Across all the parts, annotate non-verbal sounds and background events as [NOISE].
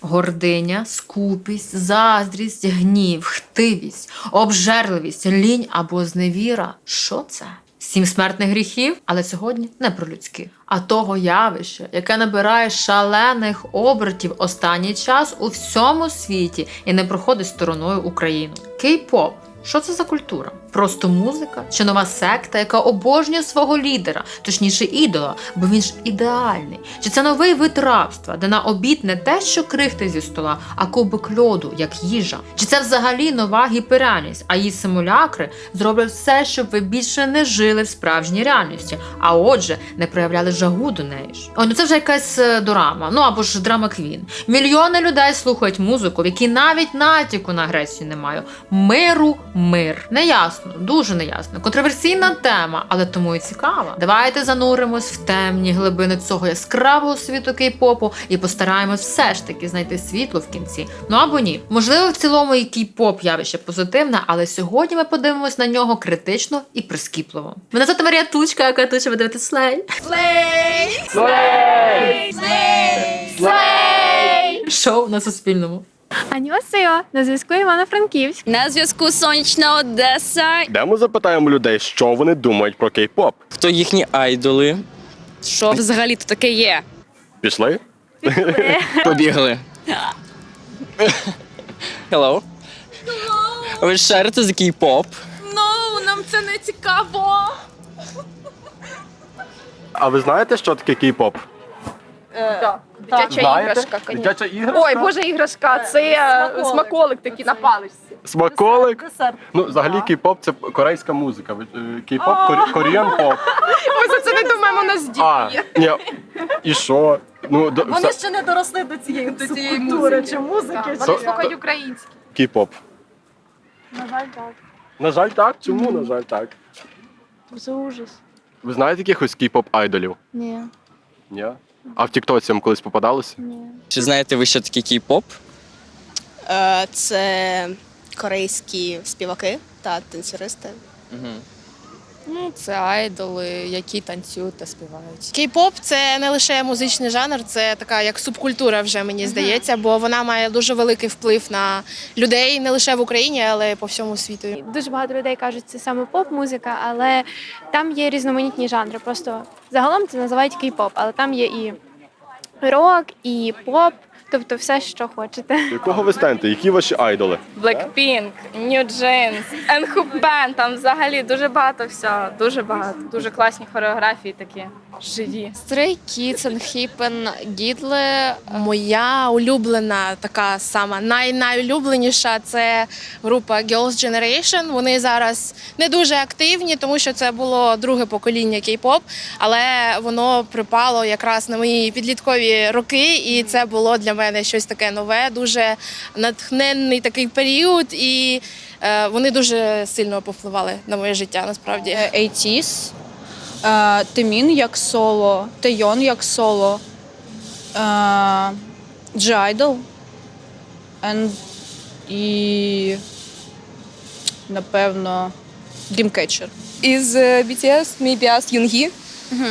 Гординя, скупість, заздрість, гнів, хтивість, обжерливість, лінь або зневіра. Що це? Сім смертних гріхів, але сьогодні не про людські, а того явища, яке набирає шалених обертів останній час у всьому світі і не проходить стороною Україну. Кей-поп. Що це за культура? Просто музика чи нова секта, яка обожнює свого лідера, точніше ідола, бо він ж ідеальний. Чи це новий вид рабства, де на обід не те, що крихти зі стола, а кубик льоду, як їжа? Чи це взагалі нова гіперреальність, а її симулякри зроблять все, щоб ви більше не жили в справжній реальності, а отже, не проявляли жагу до неї ж. О, ну це вже якась е, дорама, ну або ж драма квін. Мільйони людей слухають музику, в якій навіть натяку на агресію немає. Миру, мир. Неясно, дуже неясно. Контроверсійна тема, але тому і цікава. Давайте зануримось в темні глибини цього яскравого світу кей-попу і постараємось все ж таки знайти світло в кінці. Ну або ні. Можливо, в цілому і кей-поп явище позитивне, але сьогодні ми подивимось на нього критично і прискіпливо. Мене звати Марія Тучка, яка Туча ви дивитесь слей. Шоу на суспільному. Аньосео, на зв'язку Івано-Франківськ. На зв'язку Сонячна Одеса. Де ми запитаємо людей, що вони думають про кей-поп. Хто їхні айдоли? Що взагалі то таке є? Пішли? [LAUGHS] Побігли. Hello. Hello. Ви шарите за кей-поп? Ну, нам це не цікаво. А ви знаєте, що таке кей-поп? Дитяча іграшка, конечно. Дитяча іграшка? Ой, боже, іграшка, це е, смаколик такий на паличці. Смаколик? Ну, взагалі, кей-поп це корейська музика. Ви- е, Кей-поп, кор- коріан поп. Ми за це не думаємо, у нас діти є. ні. І що? Ну, до, Вони все- ще не доросли до цієї, до цієї Культури музики. чи музики. То- Вони слухають українські. кей-поп. На жаль, так. На жаль, так. Чому, на жаль, так? Це ужас. Ви знаєте якихось кей-поп айдолів? Ні, Ні. А в Тіктоці вам колись попадалося? ні. Чи знаєте ви, що таке кей-поп? Е, Це корейські співаки та танцюристи. Угу. Ну, це айдоли, які танцюють та співають. Кей-поп це не лише музичний жанр, це така як субкультура, вже мені здається, бо вона має дуже великий вплив на людей не лише в Україні, але й по всьому світу. Дуже багато людей кажуть, це саме поп-музика, але там є різноманітні жанри. Просто загалом це називають кей-поп, але там є і рок, і поп, тобто все, що хочете. Якого ви станете? Які ваші айдоли? Blackpink, New Jeans, Band, там взагалі дуже багато всього, дуже багато. Дуже класні хореографії такі живі. Stray Kids, Unhippen, Gidle. Моя улюблена, така сама най найулюбленіша це група Girls' Generation. Вони зараз не дуже активні, тому що це було друге покоління кей-поп, але воно припало якраз на мої підліткові роки, і це було для мене щось таке нове, дуже натхненний такий період, і е, вони дуже сильно повпливали на моє життя. Насправді. ATEEZ, е, Тимін як соло, Тейон як соло, е, і, напевно, Dreamcatcher. Із е, BTS мій біас Юнгі.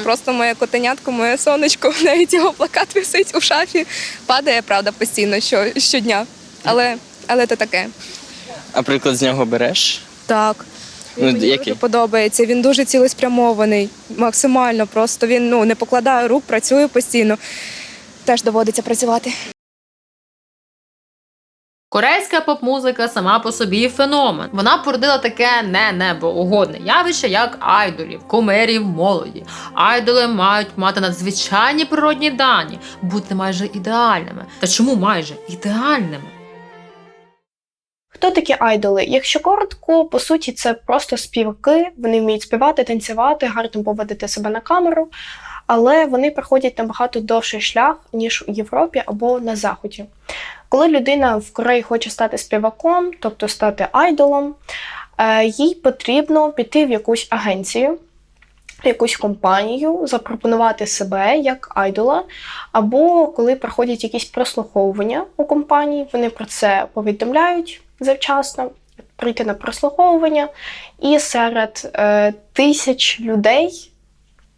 Просто моє котенятко, моє сонечко, [LAUGHS] навіть його плакат висить у шафі. Падає, правда, постійно що, щодня. Але, але то таке. А приклад з нього береш? Так. Ну, Мені який? дуже подобається. Він дуже цілеспрямований, максимально. Просто він ну, не покладає рук, працює постійно. Теж доводиться працювати. Корейська поп-музика сама по собі феномен. Вона породила таке не небоугодне явище, як айдолів, кумирів молоді. Айдоли мають мати надзвичайні природні дані, бути майже ідеальними. Та чому майже ідеальними? Хто такі айдоли? Якщо коротко, по суті, це просто співаки. Вони вміють співати, танцювати, гарно поводити себе на камеру, але вони проходять набагато довший шлях, ніж у Європі або на Заході. Коли людина в Кореї хоче стати співаком, тобто стати айдолом, е, їй потрібно піти в якусь агенцію, якусь компанію, запропонувати себе як айдола, або коли проходять якісь прослуховування у компанії, вони про це повідомляють завчасно, прийти на прослуховування, і серед е, тисяч людей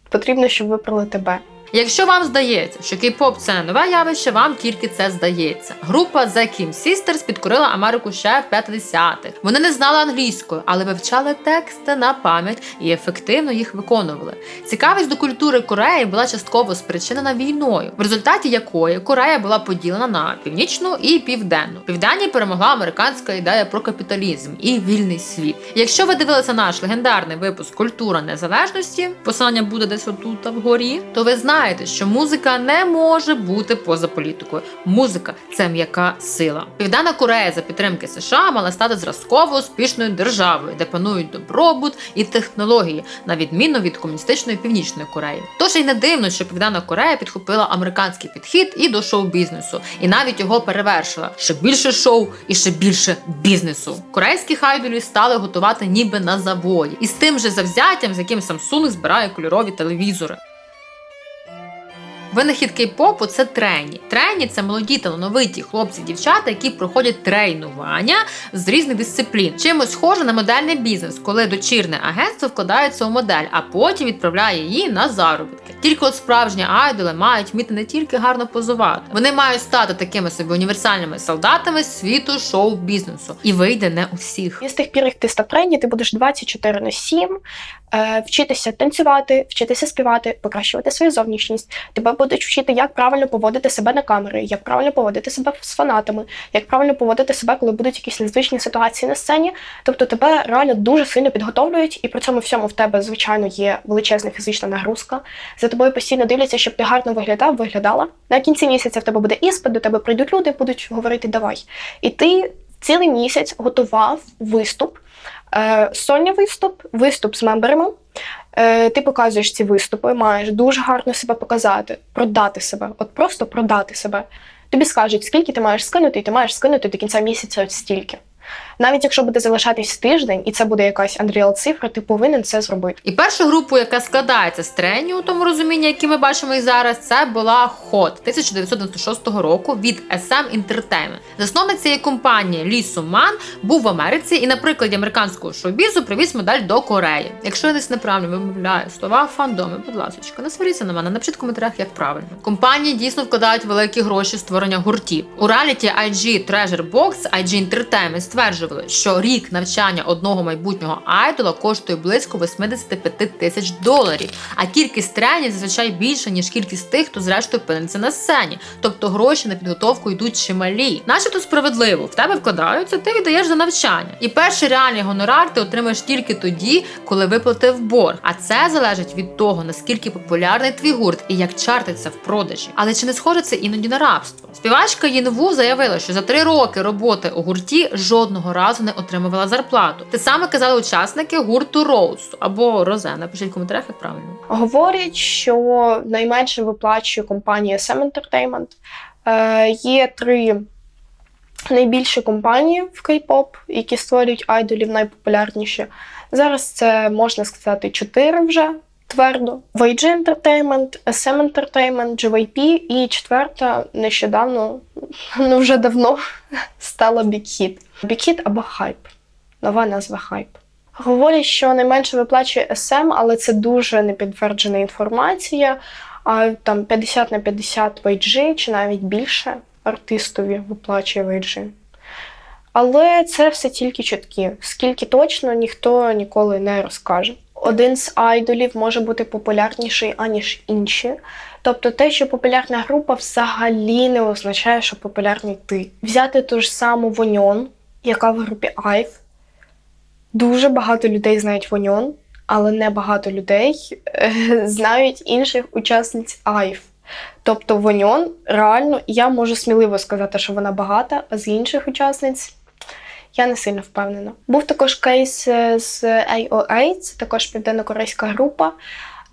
потрібно, щоб вибрали тебе. Якщо вам здається, що кей-поп це нове явище, вам тільки це здається. Група The Kim Sisters підкорила Америку ще в 50-х. Вони не знали англійської, але вивчали тексти на пам'ять і ефективно їх виконували. Цікавість до культури Кореї була частково спричинена війною, в результаті якої Корея була поділена на північну і південну. В Південній перемогла американська ідея про капіталізм і вільний світ. Якщо ви дивилися наш легендарний випуск Культура незалежності, посилання буде десь отут вгорі, то ви знаєте, що музика не може бути поза політикою. Музика це м'яка сила. Південна Корея за підтримки США мала стати зразково успішною державою, де панують добробут і технології, на відміну від комуністичної північної Кореї. Тож і не дивно, що Південна Корея підхопила американський підхід і до шоу-бізнесу, і навіть його перевершила. Ще більше шоу і ще більше бізнесу. Корейських айдолів стали готувати ніби на заводі, і з тим же завзяттям, з яким Samsung збирає кольорові телевізори. Винахід кей-попу це трені. Трені це молоді талановиті хлопці, дівчата, які проходять тренування з різних дисциплін. Чимось схоже на модельний бізнес, коли дочірне агентство вкладається у модель, а потім відправляє її на заробітки. Тільки от справжні айдоли мають вміти не тільки гарно позувати, вони мають стати такими собі універсальними солдатами світу шоу-бізнесу. І вийде не у всіх. І з тих пір, як ти став тренді, ти будеш 24 на 7, е, вчитися танцювати, вчитися співати, покращувати свою зовнішність. Тебе будуть вчити, як правильно поводити себе на камери, як правильно поводити себе з фанатами, як правильно поводити себе, коли будуть якісь незвичні ситуації на сцені. Тобто тебе реально дуже сильно підготовлюють, і при цьому всьому в тебе, звичайно, є величезна фізична нагрузка. За тобою постійно дивляться, щоб ти гарно виглядав, виглядала. На кінці місяця в тебе буде іспит, до тебе прийдуть люди, будуть говорити давай. І ти цілий місяць готував виступ, е, сольний виступ, виступ з мемберами. Е, ти показуєш ці виступи, маєш дуже гарно себе показати, продати себе, от просто продати себе. Тобі скажуть, скільки ти маєш скинути, і ти маєш скинути до кінця місяця от стільки. Навіть якщо буде залишатись тиждень, і це буде якась Unreal цифра, ти повинен це зробити. І першу групу, яка складається з тренів у тому розумінні, яке ми бачимо і зараз, це була HOT 1996 року від SM Entertainment. Засновник цієї компанії Лі Суман був в Америці і на прикладі американського шоу-бізу привіз модель до Кореї. Якщо я десь неправильно вимовляю слова фандоми, будь ласка, не сваріться на мене, напишіть в коментарях, як правильно. Компанії дійсно вкладають великі гроші в створення гуртів. У реаліті IG Treasure Box IG Entertainment стверджували, що рік навчання одного майбутнього айдола коштує близько 85 тисяч доларів, а кількість тренів зазвичай більша, ніж кількість тих, хто зрештою опиниться на сцені. Тобто гроші на підготовку йдуть чималі. Начебто справедливо, в тебе вкладаються, ти віддаєш за навчання. І перший реальний гонорар ти отримаєш тільки тоді, коли виплатив борг. А це залежить від того, наскільки популярний твій гурт і як чартиться в продажі. Але чи не схоже це іноді на рабство? Співачка Єнву заявила, що за три роки роботи у гурті жодного разу не отримувала зарплату. Те саме казали учасники гурту Роуз або Розе. Напишіть в коментарях, як правильно. Говорять, що найменше виплачує компанія SM Entertainment. Е, є три найбільші компанії в кей-поп, які створюють айдолів найпопулярніші. Зараз це можна сказати чотири вже твердо: YG Entertainment, SM Entertainment, JYP і четверта нещодавно, ну вже давно стала Big Hit. Big Hit або Hype. Нова назва Hype. Говорять, що найменше виплачує SM, але це дуже непідтверджена інформація. А там 50 на 50 YG чи навіть більше артистові виплачує YG. Але це все тільки чутки. Скільки точно ніхто ніколи не розкаже. Один з айдолів може бути популярніший, аніж інші. Тобто те, що популярна група, взагалі не означає, що популярний ти. Взяти ту ж саму Воньон, яка в групі Айв. Дуже багато людей знають Воньон, але не багато людей е, знають інших учасниць Айв. Тобто Воньон реально, я можу сміливо сказати, що вона багата, а з інших учасниць я не сильно впевнена. Був також кейс е, з AOA, це також південнокорейська група.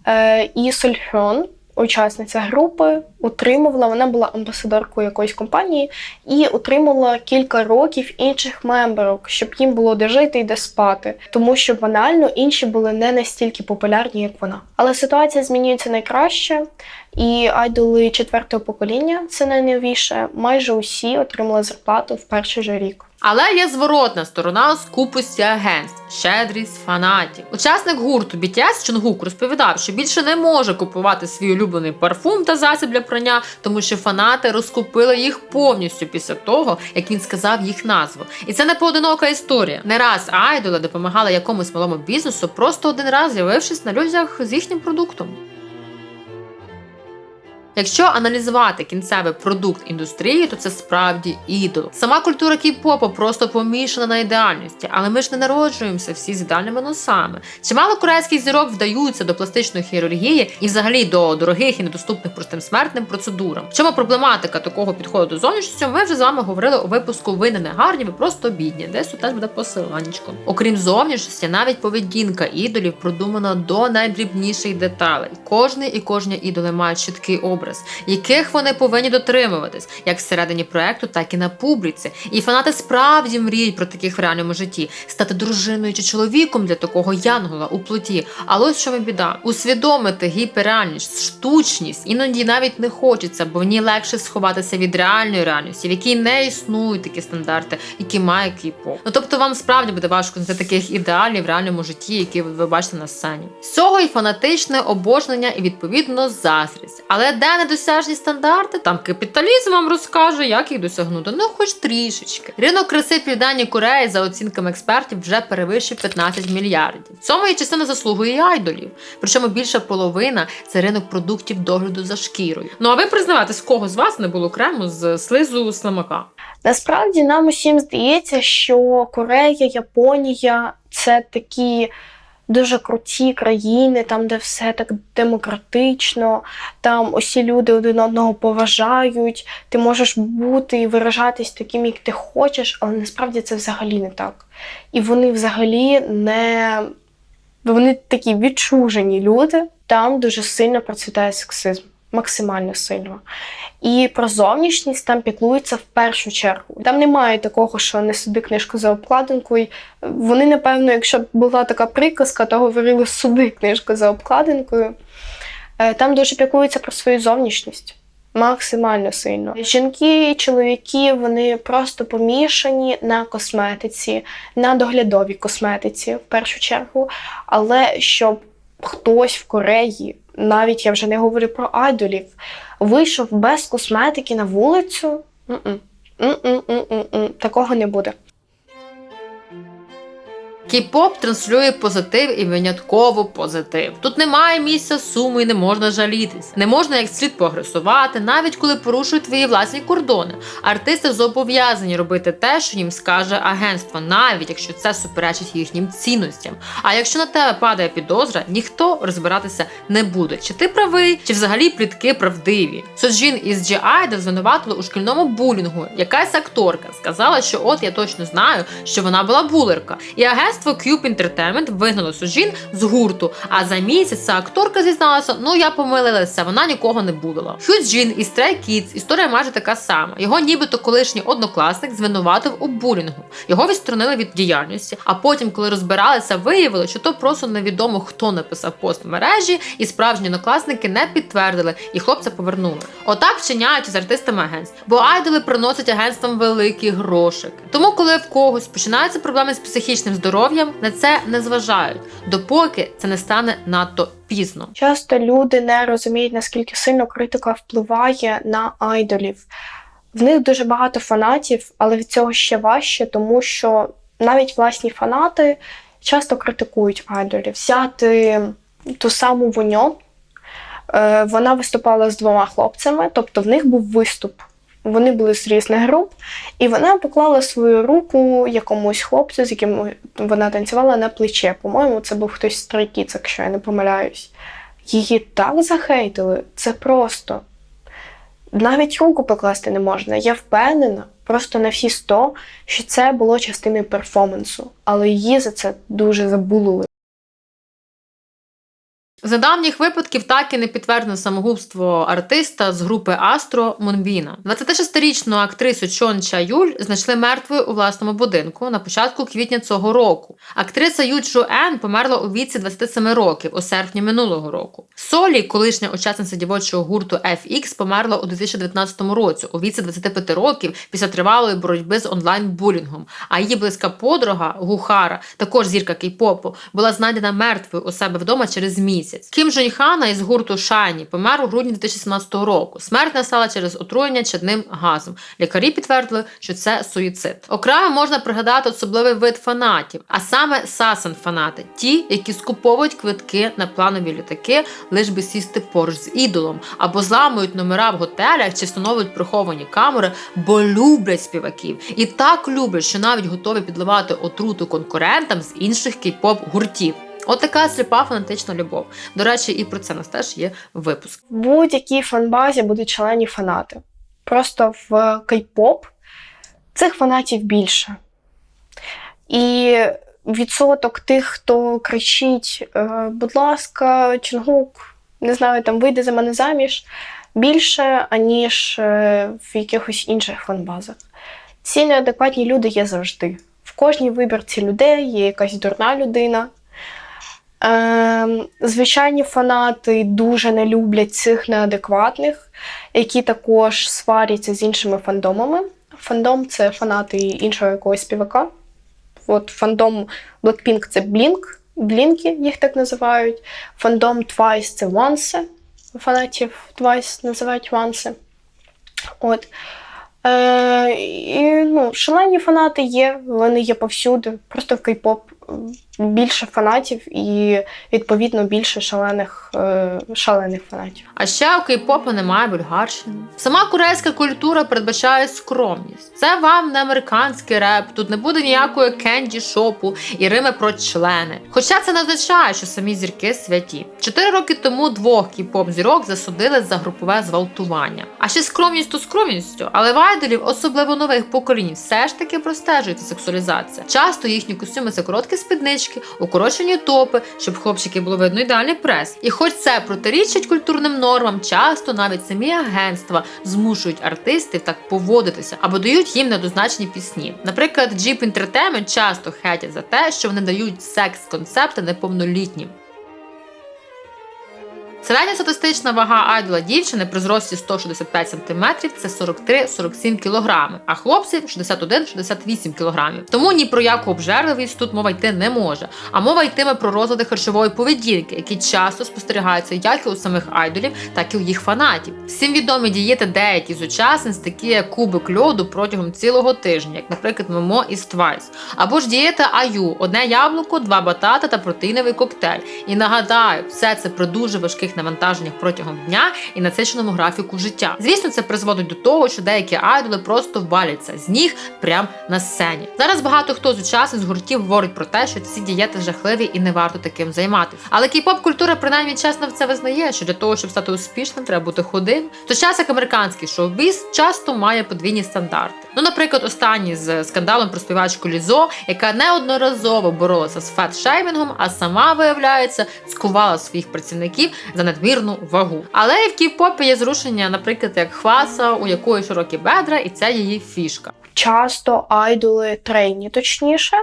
Е, І Сольхьон, учасниця групи, утримувала, вона була амбасадоркою якоїсь компанії і утримувала кілька років інших мемберок, щоб їм було де жити і де спати. Тому що банально інші були не настільки популярні, як вона. Але ситуація змінюється найкраще, і айдоли четвертого покоління, це найновіше, майже усі отримали зарплату в перший же рік. Але є зворотна сторона скупості агентств, щедрість фанатів. Учасник гурту BTS Чонгук розповідав, що більше не може купувати свій улюблений парфум та засіб для прання, тому що фанати розкупили їх повністю після того, як він сказав їх назву. І це не поодинока історія. Не раз айдоли допомагали якомусь малому бізнесу, просто один раз з'явившись на людях з їхнім продуктом. Якщо аналізувати кінцевий продукт індустрії, то це справді ідол. Сама культура кей-попу просто помішана на ідеальності, але ми ж не народжуємося всі з ідеальними носами. Чимало корейських зірок вдаються до пластичної хірургії і взагалі до дорогих і недоступних простим смертним процедурам. В чому проблематика такого підходу до зовнішністю? Ми вже з вами говорили у випуску Ви не гарні, ви просто бідні. Десь тут теж буде посиланнячко. Окрім зовнішності, навіть поведінка ідолів продумана до найдрібніших деталей. Кожний і кожна ідоли мають чіткий образ, яких вони повинні дотримуватись, як всередині проекту, так і на публіці. І фанати справді мріють про таких в реальному житті, стати дружиною чи чоловіком для такого янгола у плоті. Але ось що ми біда: усвідомити гіперреальність, штучність іноді навіть не хочеться, бо в ній легше сховатися від реальної реальності, в якій не існують такі стандарти, які має кей-поп. Ну тобто вам справді буде важко знайти таких ідеалів в реальному житті, які ви бачите на сцені. Цього і фанатичне обожнення, і відповідно заздрість. Але де недосяжні стандарти, там капіталізм вам розкаже, як їх досягнути. Ну, хоч трішечки. Ринок краси Південній Кореї, за оцінками експертів, вже перевищив 15 мільярдів. Цьому є частина заслуги і айдолів. Причому більша половина це ринок продуктів догляду за шкірою. Ну а ви признавайтесь, в кого з вас не було крему з слизу слимака? Насправді нам усім здається, що Корея, Японія це такі дуже круті країни, там, де все так демократично, там усі люди один одного поважають, ти можеш бути і виражатись таким, як ти хочеш, але насправді це взагалі не так. І вони взагалі не вони такі відчужені люди. Там дуже сильно процвітає сексизм, максимально сильно. І про зовнішність там піклуються в першу чергу. Там немає такого, що не суди книжку за обкладинкою. Вони, напевно, якщо б була така приказка, то говорили суди книжку за обкладинкою. Е, Там дуже піклуються про свою зовнішність. Максимально сильно. Жінки і чоловіки вони просто помішані на косметиці, на доглядовій косметиці в першу чергу. Але щоб хтось в Кореї, навіть я вже не говорю про айдолів, вийшов без косметики на вулицю. Такого не буде. Кей-поп транслює позитив і винятково позитив. Тут немає місця суму і не можна жалітися. Не можна як слід поагресувати, навіть коли порушують твої власні кордони. Артисти зобов'язані робити те, що їм скаже агентство, навіть якщо це суперечить їхнім цінностям. А якщо на тебе падає підозра, ніхто розбиратися не буде. Чи ти правий, чи взагалі плітки правдиві. Соджін із G Idol звинуватили у шкільному булінгу. Якась акторка сказала, що от я точно знаю, що вона була булерка. І агентство Cube Entertainment вигнало Суджін з гурту. А за місяць ця акторка зізналася: ну я помилилася, вона нікого не булила. Хюджін із Stray Kids історія майже така сама. Його нібито колишній однокласник звинуватив у булінгу. Його відсторонили від діяльності. А потім, коли розбиралися, виявили, що то просто невідомо хто написав пост в мережі, і справжні однокласники не підтвердили, і хлопця повернули. Отак вчиняють з артистами агентств, бо айдоли приносять агентствам великі грошики. Тому, коли в когось починаються проблеми з психічним здоров'ям, на це не зважають, допоки це не стане надто пізно. Часто люди не розуміють, наскільки сильно критика впливає на айдолів. В них дуже багато фанатів, але від цього ще важче, тому що навіть власні фанати часто критикують айдолів. Взяти ту саму Воньо, е, вона виступала з двома хлопцями, тобто в них був виступ. Вони були з різних груп, і вона поклала свою руку якомусь хлопцю, з яким вона танцювала на плече. По-моєму, це був хтось з Stray якщо я не помиляюсь. Її так захейтили, це просто. Навіть руку покласти не можна. Я впевнена, просто на всі сто, що це було частиною перформансу, але її за це дуже забулили. З недавніх випадків так і не підтверджено самогубство артиста з групи Астро Монбіна. 26-річну актрису Чон Ча Юль знайшли мертвою у власному будинку на початку квітня цього року. Актриса Ю Чу Ен померла у віці 27 років у серпні минулого року. Солі, колишня учасниця дівочого гурту FX, померла у 2019 році у віці 25 років після тривалої боротьби з онлайн-булінгом. А її близька подруга Гухара, також зірка кей-попу, була знайдена мертвою у себе вдома через місяць. Кім Жонь Хана із гурту Шайні помер у грудні 2017 року. Смерть настала через отруєння чадним газом. Лікарі підтвердили, що це суїцид. Окремо можна пригадати особливий вид фанатів, а саме сасан фанати, ті, які скуповують квитки на планові літаки, лиш би сісти поруч з ідолом, або зламують номера в готелях чи встановлюють приховані камери, бо люблять співаків. І так люблять, що навіть готові підливати отруту конкурентам з інших кей-поп гуртів. От така сліпа фанатична любов. До речі, і про це у нас теж є випуск. В будь-якій фанбазі будуть шалені фанати. Просто в кей-поп цих фанатів більше. І відсоток тих, хто кричить, е, будь ласка, Чонгук, не знаю, там вийде за мене заміж, більше, аніж е, в якихось інших фанбазах. Ці неадекватні люди є завжди. В кожній вибірці людей є якась дурна людина. Ем, звичайні фанати дуже не люблять цих неадекватних, які також сваряться з іншими фандомами. Фандом це фанати іншого якогось співака. От фандом Blackpink це Blink, Блінки їх так називають. Фандом Twice це Once. Фанатів Twice називають Once. От. Е, і, ну, шалені фанати є, вони є повсюди. Просто в кей-поп більше фанатів і, відповідно, більше шалених, е, шалених фанатів. А ще у кей-попу немає вульгарщини. Сама корейська культура передбачає скромність. Це вам не американський реп, тут не буде ніякої кенді шопу і рими про члени. Хоча це не означає, що самі зірки святі. Чотири роки тому двох кей-поп зірок засудили за групове зґвалтування. А ще скромність то скромністю, але в айдолів, особливо нових поколінь, все ж таки простежується сексуалізація. Часто їхні костюми це короткі спіднички, укорочені топи, щоб хлопчики було видно ідеальний прес. І хоч це протирічить культурним нормам, часто навіть самі агентства змушують артистів так поводитися або дають їм недозначені пісні. Наприклад, Jeep Entertainment часто хетять за те, що вони дають секс-концепти неповнолітнім. Середня статистична вага айдола дівчини при зрості 165 см це 43-47 кг, а хлопців 61-68 кг. Тому ні про яку обжерливість тут мова йти не може. А мова йтиме про розлади харчової поведінки, які часто спостерігаються як і у самих айдолів, так і у їх фанатів. Всім відомі дієти деякі з учасниць, такі як кубик льоду протягом цілого тижня, як, наприклад, Момо із Twice. Або ж дієта Аю: одне яблуко, два батата та протеїновий коктейль. І нагадаю, все це при дуже важких навантаженнях протягом дня і насиченому графіку життя. Звісно, це призводить до того, що деякі айдоли просто валяться з ніг прямо на сцені. Зараз багато хто з учасниць гуртів говорить про те, що ці дієти жахливі і не варто таким займатися. Але кей-поп культура принаймні чесно в це визнає, що для того, щоб стати успішним, треба бути худим. То час як американський шоу-біз часто має подвійні стандарти. Ну, наприклад, останній з скандалом про співачку Лізо, яка неодноразово боролася з фет-шеймінгом, а сама, виявляється, цькувала своїх працівників за надмірну вагу. Але і в кей-попі є зрушення, наприклад, як хваса, у якої широкі бедра, і це її фішка. Часто айдоли трейні, точніше,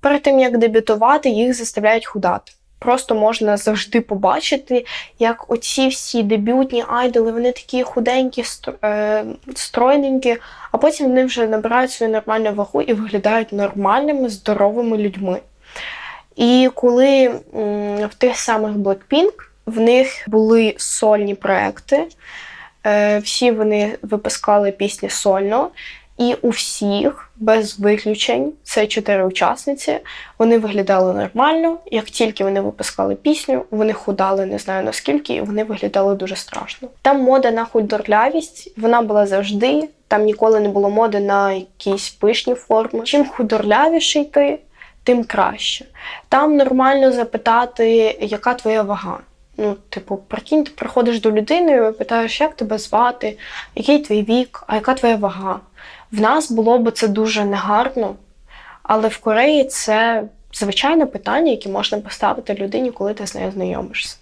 перед тим як дебютувати, їх заставляють худати. Просто можна завжди побачити, як оці всі дебютні айдоли, вони такі худенькі, е, стройненькі, а потім вони вже набирають свою нормальну вагу і виглядають нормальними, здоровими людьми. І коли в тих самих Blackpink в них були сольні проекти, е, всі вони випускали пісні сольно, і у всіх, без виключень, це чотири учасниці, вони виглядали нормально. Як тільки вони випускали пісню, вони худали не знаю наскільки, і вони виглядали дуже страшно. Там мода на худорлявість, вона була завжди. Там ніколи не було моди на якісь пишні форми. Чим худорлявіший ти, тим краще. Там нормально запитати, яка твоя вага. Ну, типу, прикинь, ти приходиш до людини і питаєш, як тебе звати, який твій вік, а яка твоя вага. В нас було б це дуже негарно, але в Кореї це звичайне питання, яке можна поставити людині, коли ти з нею знайомишся.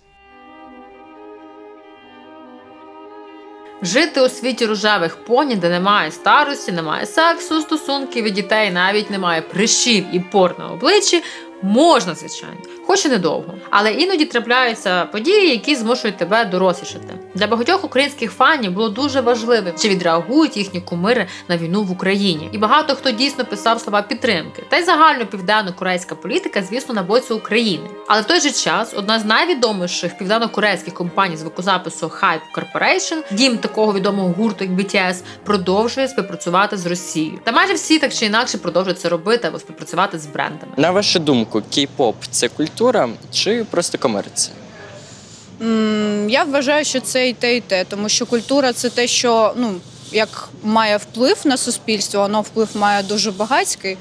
Жити у світі рожевих поні, де немає старості, немає сексу, стосунків від дітей, навіть немає прищів і пор на обличчі, можна, звичайно, хоч і недовго. Але іноді трапляються події, які змушують тебе дорослішати. Для багатьох українських фанів було дуже важливим, чи відреагують їхні кумири на війну в Україні. І багато хто дійсно писав слова підтримки. Та й загально південно-корейська політика, звісно, на боці України. Але в той же час одна з найвідоміших південно-корейських компаній звукозапису Hype Corporation, дім такого відомого гурту, як BTS, продовжує співпрацювати з Росією. Та майже всі так чи інакше продовжують це робити або співпрацювати з брендами. На вашу думку, кей-поп це культура чи просто комерція? Я вважаю, що це і те, і те, тому що культура це те, що ну як має вплив на суспільство, воно вплив має дуже багатський.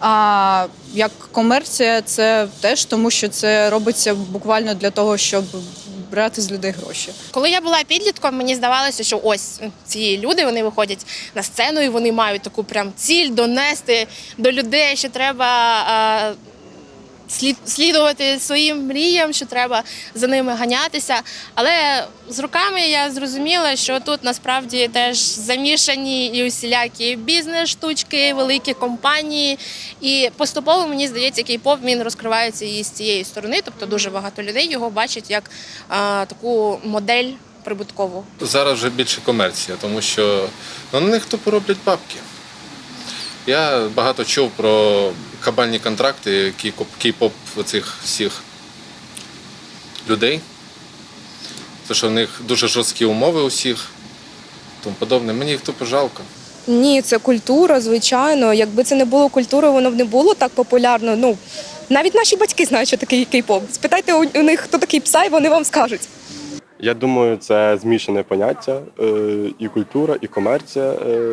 А як комерція, це теж тому, що це робиться буквально для того, щоб брати з людей гроші. Коли я була підлітком, мені здавалося, що ось ці люди вони виходять на сцену і вони мають таку прям ціль донести до людей, що треба слідувати своїм мріям, що треба за ними ганятися. Але з роками я зрозуміла, що тут насправді теж замішані і усілякі бізнес-штучки, великі компанії. І поступово мені здається, кей-поп він розкривається і з цієї сторони. Тобто дуже багато людей його бачать як а, таку модель прибуткову. Зараз вже більше комерція, тому що ну, на них тупо роблять бабки. Я багато чув про кабальні контракти кей-поп цих всіх людей. Те, що в них дуже жорсткі умови усіх, тому подобне. Мені їх тупо жалко. Ні, це культура, звичайно. Якби це не було культури, воно б не було так популярно. Ну навіть наші батьки знають, що таке кей-поп. Спитайте у, них, хто такий псай, вони вам скажуть. Я думаю, це змішане поняття е, і культура, і комерція е,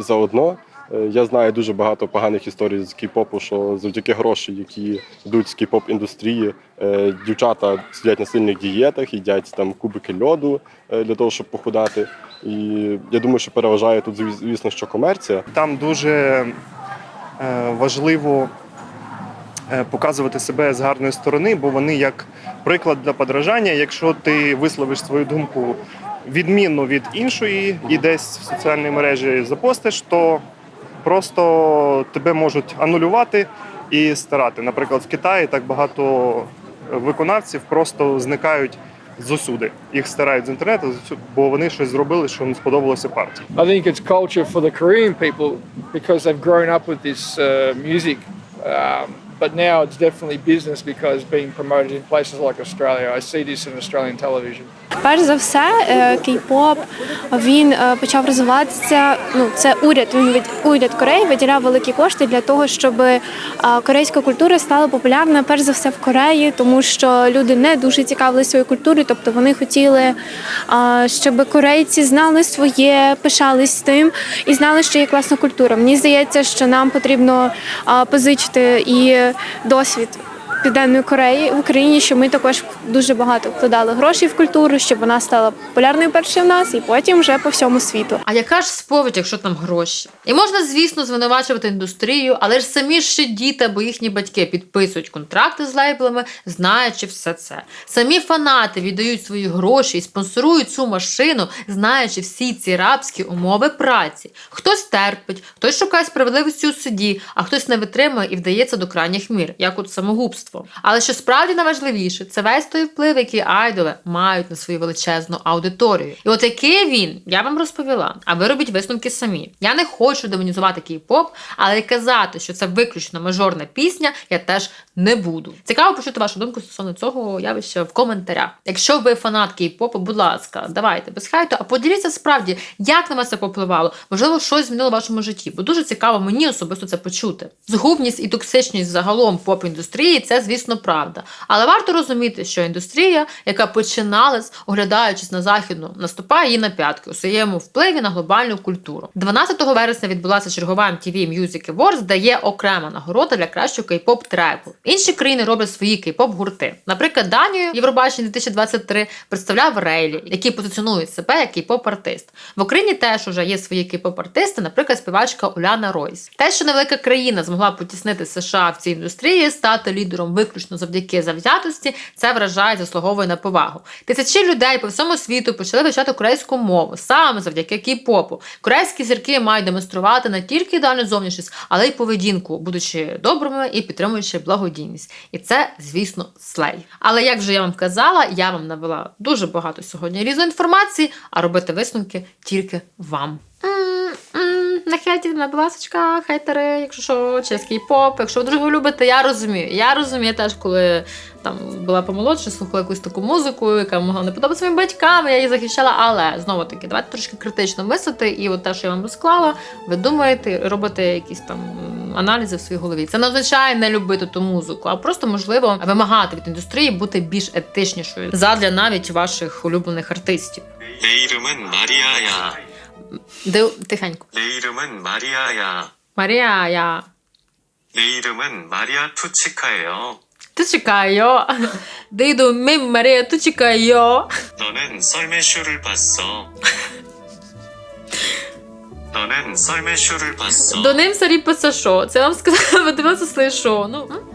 заодно. Е, Я знаю дуже багато поганих історій з кей-попу, що завдяки грошей, які йдуть з кей-поп індустрії, е, дівчата сидять на сильних дієтах, їдять там кубики льоду е, для того, щоб похудати. І я думаю, що переважає тут, звіс- звісно, що комерція. Там дуже важливо показувати себе з гарної сторони, бо вони як приклад для подражання. Якщо ти висловиш свою думку відмінно від іншої і десь в соціальній мережі запостиш, то просто тебе можуть анулювати і старати. Наприклад, в Китаї так багато виконавців просто зникають зусюди. Їх стирають з інтернету, бо вони щось зробили, що не сподобалося партії. I think it's culture for the Korean people because they've grown up with this uh, music. Um, but now it's definitely business because being promoted in places like Australia. I see this in Australian television. Перш за все, е, кей-поп він е, почав розвиватися. Ну це уряд. Він від уряд Кореї виділяв великі кошти для того, щоб е, корейська культура стала популярна перш за все в Кореї, тому що люди не дуже цікавилися своєю культурою, тобто вони хотіли, щоб корейці знали своє, пишались тим і знали, що є класна культура. Мені здається, що нам потрібно позичити і досвід. Південної Кореї в Україні, що ми також дуже багато вкладали грошей в культуру, щоб вона стала популярною перше в нас, і потім вже по всьому світу. А яка ж сповідь, якщо там гроші? І можна, звісно, звинувачувати індустрію, але ж самі ще діти або їхні батьки підписують контракти з лейблами, знаючи все це. Самі фанати віддають свої гроші і спонсорують цю машину, знаючи всі ці рабські умови праці. Хтось терпить, хтось шукає справедливості у суді, а хтось не витримує і вдається до крайніх мір, як от самогубство. Але що справді найважливіше, це весь той вплив, який айдоли мають на свою величезну аудиторію. І от який він, я вам розповіла, а ви робіть висновки самі. Я не хочу демонізувати кей-поп, але казати, що це виключно мажорна пісня, я теж не буду. Цікаво почути вашу думку стосовно цього явища в коментарях. Якщо ви фанат кей-попу, будь ласка, давайте без хайту, а поділіться справді, як на вас це попливало. Можливо, щось змінило в вашому житті, бо дуже цікаво мені особисто це почути. Згубність і токсичність загалом поп-індустрії це, звісно, правда. Але варто розуміти, що індустрія, яка починалась, оглядаючись на західну, наступає їй на п'ятки у своєму впливі на глобальну культуру. 12 вересня відбулася чергова MTV Music Awards, де є окрема нагорода для кращого кей-поп треку. Інші країни роблять свої кей-поп гурти. Наприклад, Данію Євробачення 2023 представляв Рейлі, який позиціонує себе як кей-поп артист. В Україні теж уже є свої кей-поп артисти, наприклад, співачка Уляна Ройс. Те, що невелика країна змогла потіснити США в цій індустрії, стати лідером виключно завдяки завзятості, це вражає, заслуговує на повагу. Тисячі людей по всьому світу почали вивчати корейську мову саме завдяки кей-попу. Корейські зірки мають демонструвати не тільки ідеальну зовнішність, але й поведінку, будучи добрими і підтримуючи благодійність. І це, звісно, слей. Але як вже я вам казала, я вам навела дуже багато сьогодні різної інформації, а робити висновки тільки вам. Не хейтіть мене, будь ласка, хейтери, якщо що, через кей-поп. Якщо ви дуже його любите, я розумію. Я розумію теж, коли там була помолодша, слухала якусь таку музику, яка могла не подобатися своїм батькам, я її захищала. Але знову таки, давайте трошки критично мислити, і от те, що я вам розклала, ви думаєте, робите якісь там аналізи в своїй голові. Це не означає не любити ту музику, а просто можливо вимагати від індустрії бути більш етичнішою задля навіть ваших улюблених артистів. 내 이름은 마리아야. Де тихенько. 내 이름은 마리아야. Марія, я 내 이름은 마리아 투치카예요. Ти чекаю. Дийду мим Марія, ти чекаю. 너는 썰매쇼를 봤어. 너는 썰매쇼를 봤어. До ним сарі писашо. Це я вам сказала, ви дивилися своє шоу. Ну, м?